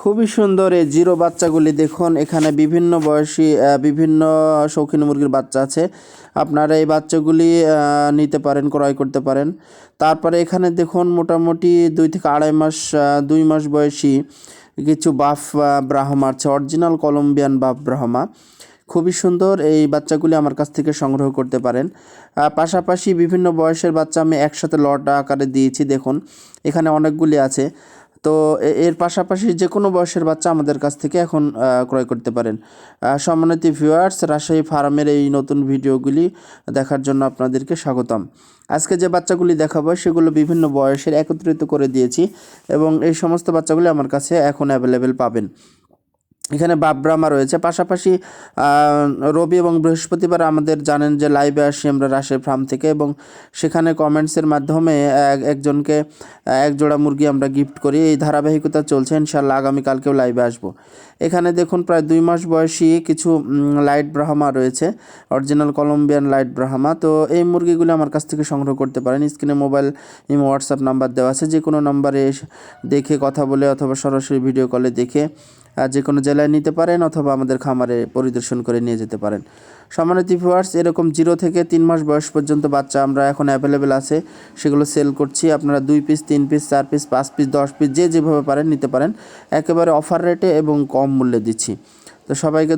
খুবই সুন্দর এই জিরো বাচ্চাগুলি দেখুন, এখানে বিভিন্ন বয়সী বিভিন্ন শৌখিন মুরগির বাচ্চা আছে। আপনারা এই বাচ্চাগুলি নিতে পারেন, ক্রয় করতে পারেন। তারপরে এখানে দেখুন, মোটামুটি দুই থেকে আড়াই মাস দুই মাস বয়সী কিছু বাফ ব্রাহ্মা আছে। Original Colombian buff Brahma. খুবই সুন্দর, এই বাচ্চাগুলি আমার কাছ থেকে সংগ্রহ করতে পারেন। পাশাপাশি বিভিন্ন বয়সের বাচ্চা আমি একসাথে লট আকারে দিয়েছি, দেখুন। এখানে অনেকগুলি আছে। তো এর পাশাপাশি যে কোনো বয়সের বাচ্চা আমাদের কাছ থেকে এখন ক্রয় করতে পারেন। সম্মানিত ভিউয়ার্স রাজশাহী ফার্মের এই নতুন ভিডিওগুলি দেখার জন্য আপনাদেরকে স্বাগতম। আজকে যে বাচ্চাগুলি দেখাবো, সেগুলো বিভিন্ন বয়সের একত্রিত করে দিয়েছি এবং এই সমস্ত বাচ্চাগুলি আমার কাছে এখন অ্যাভেলেবেল পাবেন। এখানে বাবরামা রয়েছে। পাশাপাশি রবি এবং বৃহস্পতিবার আমাদের জানেন যে লাইভে আসি আমরা রাশের ফার্ম থেকে এবং সেখানে কমেন্টসের মাধ্যমে এক, একজনকে, এক জোড়া মুরগি আমরা গিফট করি। এই ধারাবাহিকতা চলছে ইনশাল্লাহ আগামীকালকেও লাইভে আসব। এখানে দেখুন, প্রায় দুই মাস বয়সী কিছু লাইট ব্রাহ্মা রয়েছে অরিজিনাল কলম্বিয়ান লাইট ব্রাহ্মা তো এই মুরগিগুলো আমার কাছ থেকে সংগ্রহ করতে পারেন। স্ক্রিনে মোবাইল ইমো হোয়াটসঅ্যাপ নাম্বার দেওয়া আছে। যে কোনো নাম্বারে দেখে কথা বলে অথবা সরাসরি ভিডিও কলে দেখে আর যে কোনো জেলায় নিতে পারেন অথবা আমাদের খামারে পরিদর্শন করে নিয়ে যেতে পারেন। সম্মানিত ভিউয়ার্স এরকম জিরো থেকে তিন মাস বয়স পর্যন্ত বাচ্চা আমরা এখন অ্যাভেলেবেল আছে। সেগুলো সেল করছি। আপনারা দুই পিস তিন পিস চার পিস পাঁচ পিস দশ পিস যে যেভাবে পারেন নিতে পারেন। একেবারে অফার রেটে এবং কম মূল্যে দিচ্ছি। তো সবাইকে